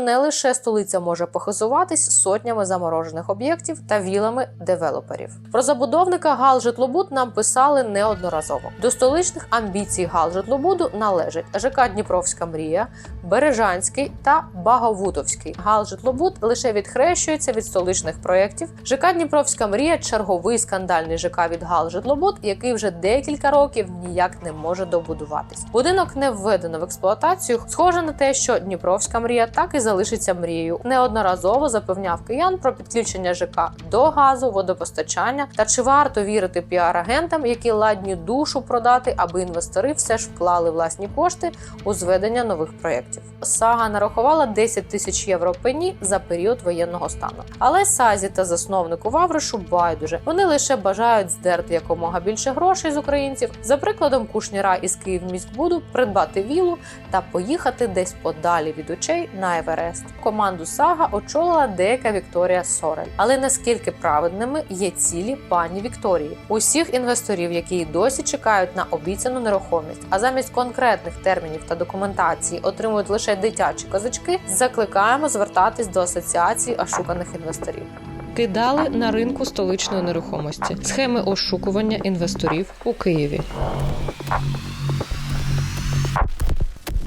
Не лише столиця може похизуватись сотнями заморожених об'єктів та вілами девелоперів. Про забудовника Гал Житлобуд нам писали неодноразово. До столичних амбіцій Гал Житлобуду належать ЖК Дніпровська мрія, Бережанський та Баговутовський. Гал Житлобуд лише відхрещується від столичних проєктів. ЖК Дніпровська мрія черговий скандальний ЖК від Гал Житлобуд, який вже декілька років ніяк не може добудуватись. Будинок не введено в експлуатацію. Схоже на те, що Дніпровська мрія так і залишиться мрією. Неодноразово запевняв киян про підключення ЖК до газу, водопостачання та чи варто вірити піар-агентам, які ладні душу продати, аби інвестори все ж вклали власні кошти у зведення нових проєктів. Сага нарахувала 10 тисяч євро пені за період воєнного стану. Але Сазі та засновнику Вавришу байдуже. Вони лише бажають здерти якомога більше грошей з українців. За прикладом Кушніра із Київміськбуду придбати вілу та поїхати десь подалі від очей на Еверест. Команду Сага очолила деяка Вікторія Сорель. Але наскільки праведними є цілі пані Вікторії? Усіх інвесторів, які досі чекають на обіцяну нерухомість, а замість конкретних термінів та документації отримують лише дитячі козачки, закликаємо звертатись до асоціації ошуканих інвесторів. Кидали на ринку столичної нерухомості схеми ошукування інвесторів у Києві.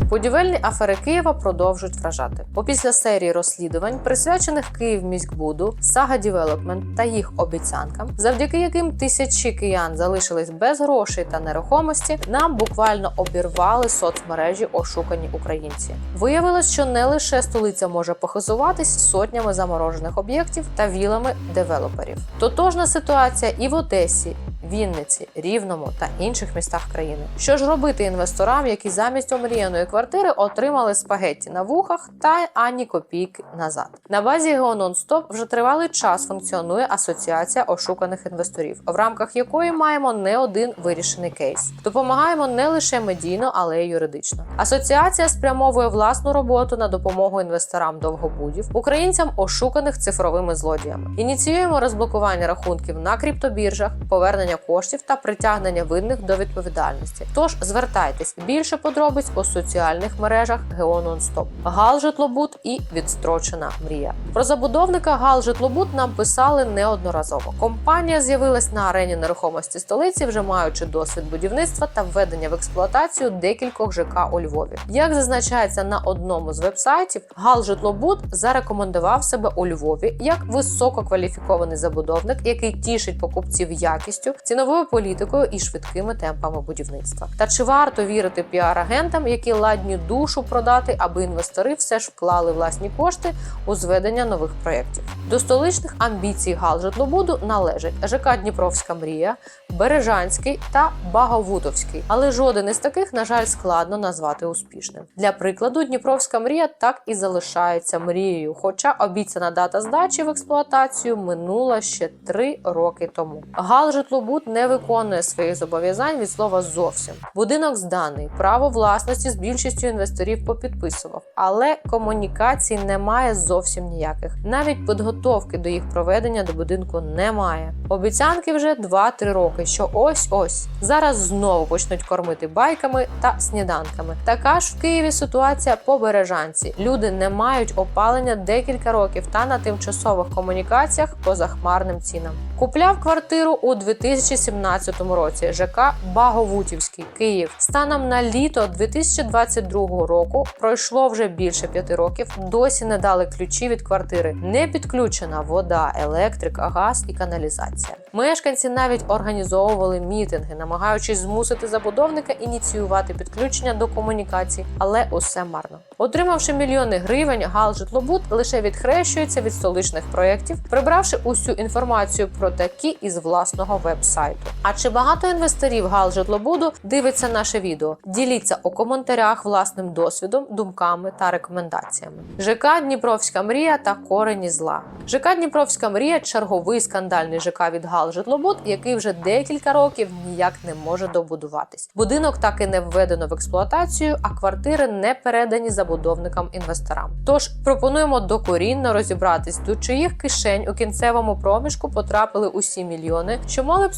Будівельні афери Києва продовжують вражати. Опісля серії розслідувань, присвячених Київміськбуду, Сага Дівелопмент та їх обіцянкам, завдяки яким тисячі киян залишились без грошей та нерухомості, нам буквально обірвали соцмережі ошукані українці. Виявилось, що не лише столиця може похизуватись сотнями заморожених об'єктів та вілами девелоперів. Тотожна ситуація і в Одесі. Вінниці, Рівному та інших містах країни. Що ж робити інвесторам, які замість омріяної квартири отримали спагетті на вухах та ані копійки назад? На базі Гео Нонстоп вже тривалий час функціонує асоціація ошуканих інвесторів, в рамках якої маємо не один вирішений кейс. Допомагаємо не лише медійно, але й юридично. Асоціація спрямовує власну роботу на допомогу інвесторам довгобудів, українцям ошуканих цифровими злодіями. Ініціюємо розблокування рахунків на криптобіржах, повернення коштів та притягнення винних до відповідальності. Тож звертайтесь більше подробиць у соціальних мережах Гео Нонстоп. Гал Житлобуд і відстрочена мрія. Про забудовника Гал Житлобуд нам писали неодноразово. Компанія з'явилась на арені нерухомості столиці, вже маючи досвід будівництва та введення в експлуатацію декількох ЖК у Львові. Як зазначається на одному з вебсайтів, Гал Житлобуд зарекомендував себе у Львові як висококваліфікований забудовник, який тішить покупців якістю, ціновою політикою і швидкими темпами будівництва. Та чи варто вірити піар-агентам, які ладні душу продати, аби інвестори все ж вклали власні кошти у зведення нових проєктів? До столичних амбіцій Гал Житлобуду належать ЖК Дніпровська мрія, Бережанський та Баговутовський. Але жоден із таких, на жаль, складно назвати успішним. Для прикладу, Дніпровська мрія так і залишається мрією, хоча обіцяна дата здачі в експлуатацію минула ще три роки тому. Гал Житлобуд не виконує своїх зобов'язань від слова зовсім. Будинок зданий, право власності з більшістю інвесторів попідписував, але комунікацій немає зовсім ніяких. Навіть підготовки до їх проведення до будинку немає. Обіцянки вже 2-3 роки, що ось ось зараз знову почнуть кормити байками та сніданками. Така ж в Києві ситуація по бережанці. Люди не мають опалення декілька років та на тимчасових комунікаціях по захмарним цінам. Купляв квартиру у 2017 році. ЖК Баговутівський Київ. Станом на літо 2022 року пройшло вже більше п'яти років. Досі не дали ключі від квартири. Не підключена вода, електрика, газ і каналізація. Мешканці навіть організовували мітинги, намагаючись змусити забудовника ініціювати підключення до комунікацій, але усе марно. Отримавши мільйони гривень, Гал житлобут лише відхрещується від столичних проєктів, прибравши усю інформацію про такі із власного веб-сайту. А чи багато інвесторів Гал Житлобуду дивиться наше відео? Діліться у коментарях власним досвідом, думками та рекомендаціями. ЖК Дніпровська мрія та корені зла. ЖК Дніпровська мрія черговий скандальний ЖК від Гал Житлобуд, який вже декілька років ніяк не може добудуватись. Будинок так і не введено в експлуатацію, а квартири не передані забудовникам-інвесторам. Тож пропонуємо докорінно розібратись, до чиїх кишень у кінцевому проміжку потрапили усі мільйони, що мали б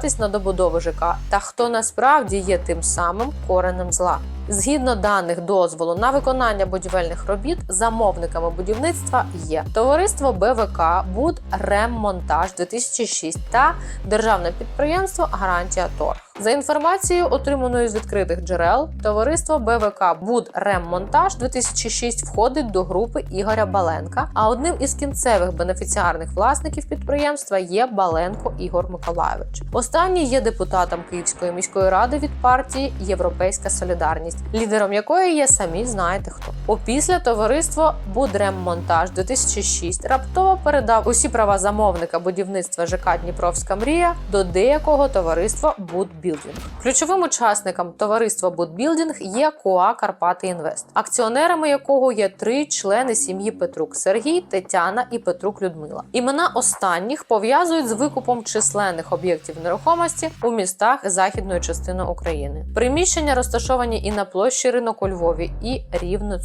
спрямуватись на добудову ЖК, та хто насправді є тим самим коренем зла. Згідно даних дозволу на виконання будівельних робіт, замовниками будівництва є товариство БВК «Будреммонтаж» 2006 та державне підприємство Гарантія Торг. За інформацією, отриманою з відкритих джерел, товариство БВК «Будреммонтаж» 2006 входить до групи Ігоря Баленка. А одним із кінцевих бенефіціарних власників підприємства є Баленко Ігор Миколайович. Останній є депутатом Київської міської ради від партії Європейська Солідарність, лідером якої є самі знаєте хто. Опісля товариство «Будреммонтаж» 2006 раптово передав усі права замовника будівництва ЖК Дніпровська мрія до деякого товариства «Будбілдінг». Ключовим учасником товариства «Будбілдінг» є КОА Карпати Інвест, акціонерами якого є три члени сім'ї Петрук Сергій, Тетяна і Петрук Людмила. Імена останніх пов'язують з викупом численних об'єктів нерухомості у містах західної частини України. Приміщення розташовані і на площі ринок у Львові, і рівне.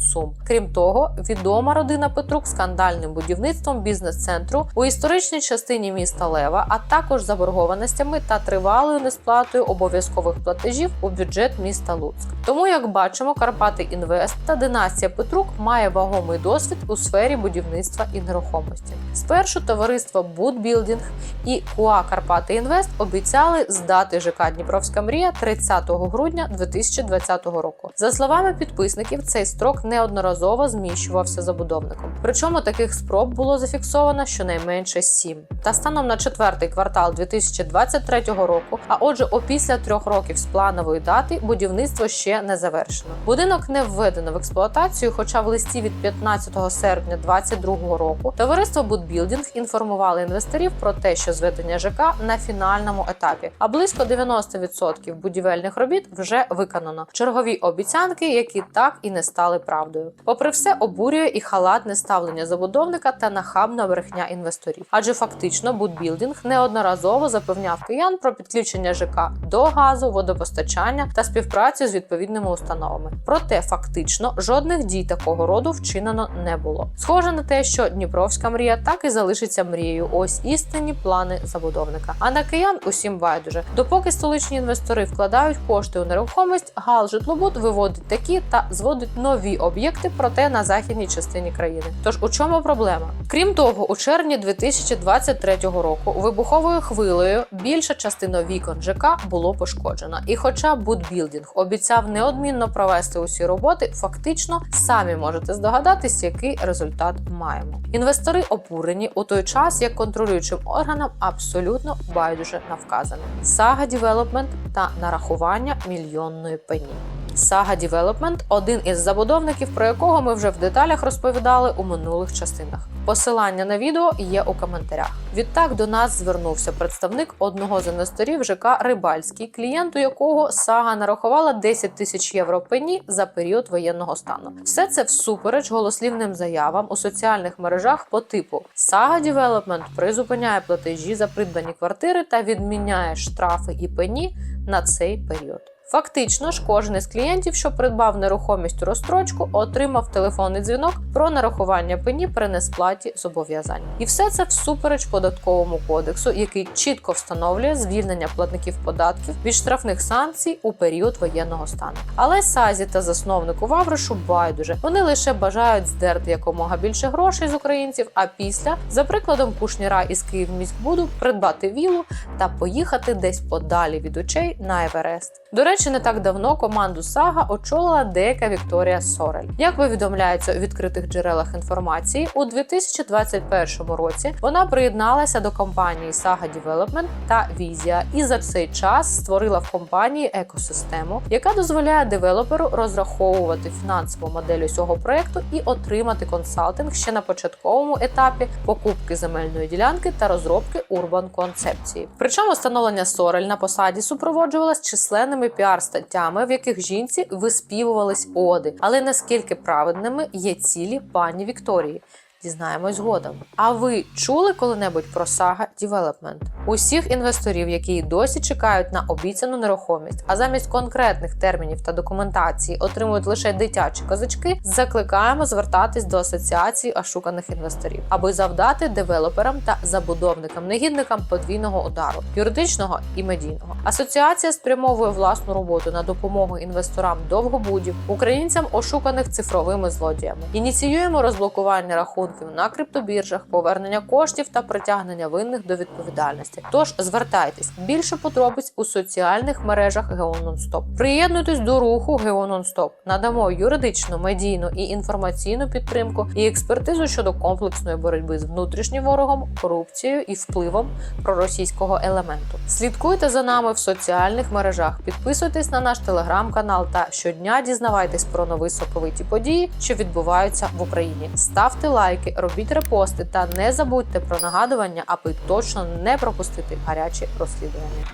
Крім того, відома родина Петрук скандальним будівництвом бізнес-центру у історичній частині міста Лева, а також заборгованостями та тривалою несплатою обов'язкових платежів у бюджет міста Луцьк. Тому, як бачимо, Карпати Інвест та династія Петрук має вагомий досвід у сфері будівництва і нерухомості. Спершу товариство Будбілдінг і КУА Карпати Інвест обіцяли здати ЖК Дніпровська мрія 30 грудня 2020 року. За словами підписників, цей строк неодноразово зміщувався забудовником. Причому таких спроб було зафіксовано щонайменше сім. Та станом на четвертий квартал 2023 року, а отже, опісля трьох років з планової дати, будівництво ще не завершено. Будинок не введено в експлуатацію, хоча в листі від 15 серпня 2022 року товариство Будбілдінг інформували інвесторів про те, що зведення ЖК на фінальному етапі, а близько 90% будівельних робіт вже виконано. Чергові обіцянки, які так і не стали правдою. Попри все, обурює і халатне ставлення забудовника та нахабна брехня інвесторів. Адже фактично Будбілдінг неодноразово запевняв киян про підключення ЖК до газу, водопостачання та співпрацю з відповідними установами. Проте фактично жодних дій такого роду вчинено не було. Схоже на те, що Дніпровська мрія так і залишиться мрією. Ось істинні плани забудовника. А на киян усім байдуже. Допоки столичні інвестори вкладають кошти у нерухомість, гал житлобуд виводить такі та зводить нові об'єкти, проте на західній частині країни. Тож у чому проблема? Крім того, у червні 2023 року вибуховою хвилею більша частина вікон ЖК було пошкоджено. І хоча Будбілдінг обіцяв неодмінно провести усі роботи, фактично самі можете здогадатись, який результат маємо. Інвестори обурені у той час, як контролюючим органам абсолютно байдуже на вказане. Сага Дівелопмент та нарахування мільйонної пені. Сага Дівелопмент один із забудовників, про якого ми вже в деталях розповідали у минулих частинах. Посилання на відео є у коментарях. Відтак до нас звернувся представник одного з інвесторів ЖК Рибальський, клієнту якого сага нарахувала 10 тисяч євро пені за період воєнного стану. Все це всупереч голослівним заявам у соціальних мережах по типу Сага Дівелопмент призупиняє платежі за придбані квартири та відміняє штрафи і пені на цей період. Фактично ж, кожен із клієнтів, що придбав нерухомість у розстрочку, отримав телефонний дзвінок про нарахування пені при несплаті зобов'язань. І все це всупереч податковому кодексу, який чітко встановлює звільнення платників податків від штрафних санкцій у період воєнного стану. Але Сазі та засновнику Вавришу байдуже. Вони лише бажають здерти якомога більше грошей з українців, а після, за прикладом Кушніра із Київміськбуду, придбати вілу та поїхати десь подалі від очей на Еверест. До речі, не так давно команду Сага очолила деяка Вікторія Сорель. Як повідомляється у відкритих джерелах інформації, у 2021 році вона приєдналася до компанії Saga Development та Vizia і за цей час створила в компанії екосистему, яка дозволяє девелоперу розраховувати фінансову модель усього проекту і отримати консалтинг ще на початковому етапі покупки земельної ділянки та розробки урбан концепції. Причому встановлення Сорель на посаді супроводжувалось численними піар-статтями, в яких жінці виспівувались оди, але наскільки праведними є цілі пані Вікторії. Дізнаємось згодом. А ви чули коли-небудь про Saga Development? Усіх інвесторів, які досі чекають на обіцяну нерухомість, а замість конкретних термінів та документації отримують лише дитячі козачки, закликаємо звертатись до асоціації ошуканих інвесторів, аби завдати девелоперам та забудовникам-негідникам подвійного удару юридичного і медійного. Асоціація спрямовує власну роботу на допомогу інвесторам довгобудів, українцям ошуканих цифровими злодіями. Ініціюємо розблокування рахунків на криптобіржах, повернення коштів та притягнення винних до відповідальності. Тож звертайтесь більше подробиць у соціальних мережах Гео Нонстоп. Приєднуйтесь до руху Гео Нонстоп. Надамо юридичну, медійну і інформаційну підтримку і експертизу щодо комплексної боротьби з внутрішнім ворогом, корупцією і впливом проросійського елементу. Слідкуйте за нами в соціальних мережах, підписуйтесь на наш телеграм-канал та щодня дізнавайтесь про нові соковиті події, що відбуваються в Україні. Ставте лайки, робіть репости та не забудьте про нагадування, аби точно не пропустити гарячі розслідування.